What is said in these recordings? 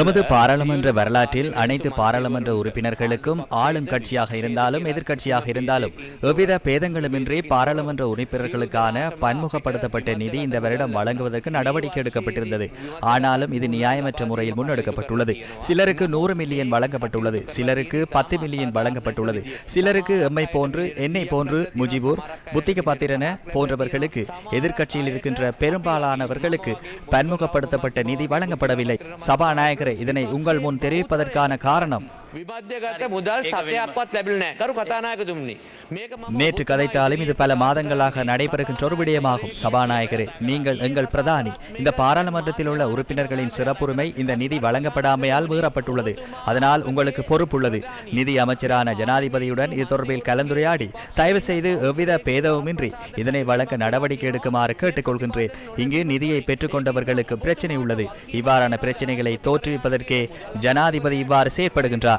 எமது பாராளுமன்ற வரலாற்றில் அனைத்து பாராளுமன்ற உறுப்பினர்களுக்கும் ஆளும் கட்சியாக இருந்தாலும் எதிர்கட்சியாக இருந்தாலும் எவ்வித பேதங்களுமின்றி பாராளுமன்ற உறுப்பினர்களுக்கான பன்முகப்படுத்தப்பட்ட நிதி இந்த வருடம் வழங்குவதற்கு நடவடிக்கை எடுக்கப்பட்டிருந்தது. ஆனாலும் இது நியாயமற்ற முறையில் முன்னெடுக்கப்பட்டுள்ளது. சிலருக்கு நூறு மில்லியன் வழங்கப்பட்டுள்ளது. சிலருக்கு பத்து மில்லியன் வழங்கப்பட்டுள்ளது. சிலருக்கு எம்மை போன்று என்னை போன்று முஜிபூர் புத்திக பாத்திரன போன்றவர்களுக்கு எதிர்கட்சியில் இருக்கின்ற பெரும்பாலானவர்களுக்கு பன்முகப்படுத்தப்பட்ட நிதி வழங்க வழங்கப்படவில்லை. சபாநாயகரை இதனை உங்கள் முன் தெரிவிப்பதற்கான காரணம் විබද්ධගත මුදල් සතයක්වත් ලැබිල නෑ කරු කතානායකතුමනි මේක මම நேற்று கதைத்தாலும் இது பல மாதங்களாக நடைபெறுகின்ற ஒரு விடயமாகும் சபாநாயகரே நீங்கள் எங்கள் பிரதானி இந்த பாராளுமன்றத்தில் உள்ள உறுப்பினர்களின் சிறப்புரிமை இந்த நிதி வழங்கப்படாமையால் மீறப்பட்டுள்ளது அதனால் உங்களுக்கு பொறுப்புள்ளது நிதி அமைச்சரான ஜனாதிபதியுடன் இது தொடர்பில் கலந்துரையாடி தயவு செய்து எவ்வித பேதவுமின்றி இதனை வழங்க நடவடிக்கை எடுக்குமாறு கேட்டுக்கொள்கின்றேன் இங்கு நிதியை பெற்றுக்கொண்டவர்களுக்கு பிரச்சனை உள்ளது இவ்வாறான பிரச்சனைகளை தோற்றுவிப்பதற்கே ஜனாதிபதி இவ்வாறு செயற்படுகின்றார்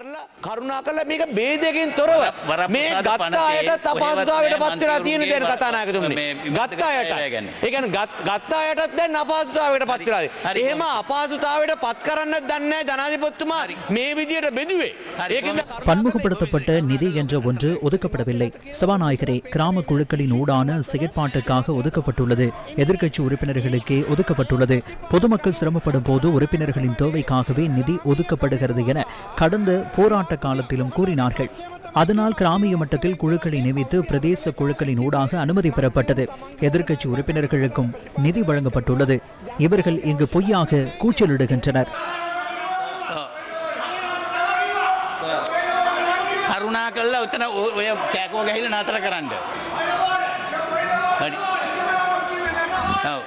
කරුණා කළ මේක බේදකින් තොරව වර- මේ වරප්‍රසාද ගත්තා පනතේ අයට තපස්දාවට ඔයවත් පත්වෙලා තියෙන මන්ත්‍රීවරුන්ගේ දැන් කතානායකතුමනි මේ ගත්තා අයට විභාග ගැන. ඒ කියන්නේ ගත්- ගත්තා අයටත් දැන් අපහසුතාවයට පත් වෙලා හරි. එහෙම අපහසුතාවයට පත් කරන්න දන්නේ නැහැ ජනාධිපතිතුමා මේ විදියට බෙදුවේ හරි. ඒකෙන්ද பன்முகப்படுத்தப்பட்ட நிதி என்ற ஒன்று ஒதுக்கப்படவில்லை சபாநாயகரே கிராம குழுக்களின் ஊடான செயற்பாட்டுக்காக ஒதுக்கப்பட்டுள்ளது எதிர்க்கட்சி உறுப்பினர்களுக்கே ஒதுக்கப்பட்டுள்ளது பொதுமக்கள் சிரமப்படும் போது உறுப்பினர்களின் தேவைக்காகவே நிதி ஒதுக்கப்படுகிறது என கடந்த போராட்ட காலத்திலும் கூறினார்கள் அதனால் கிராமிய மட்டத்தில் குழுக்களை நியமித்து பிரதேச குழுக்களின் ஊடாக அனுமதி பெறப்பட்டது எதிர்க்கட்சி உறுப்பினர்களுக்கும் நிதி வழங்கப்பட்டுள்ளது இவர்கள் இங்கு பொய்யாக கூச்சலிடுகின்றனர் කරුණා කල්ලා උතන ඔ- ඔය කෑකෝ ගැහිල නතර කරන්න. හරි. ඔව්.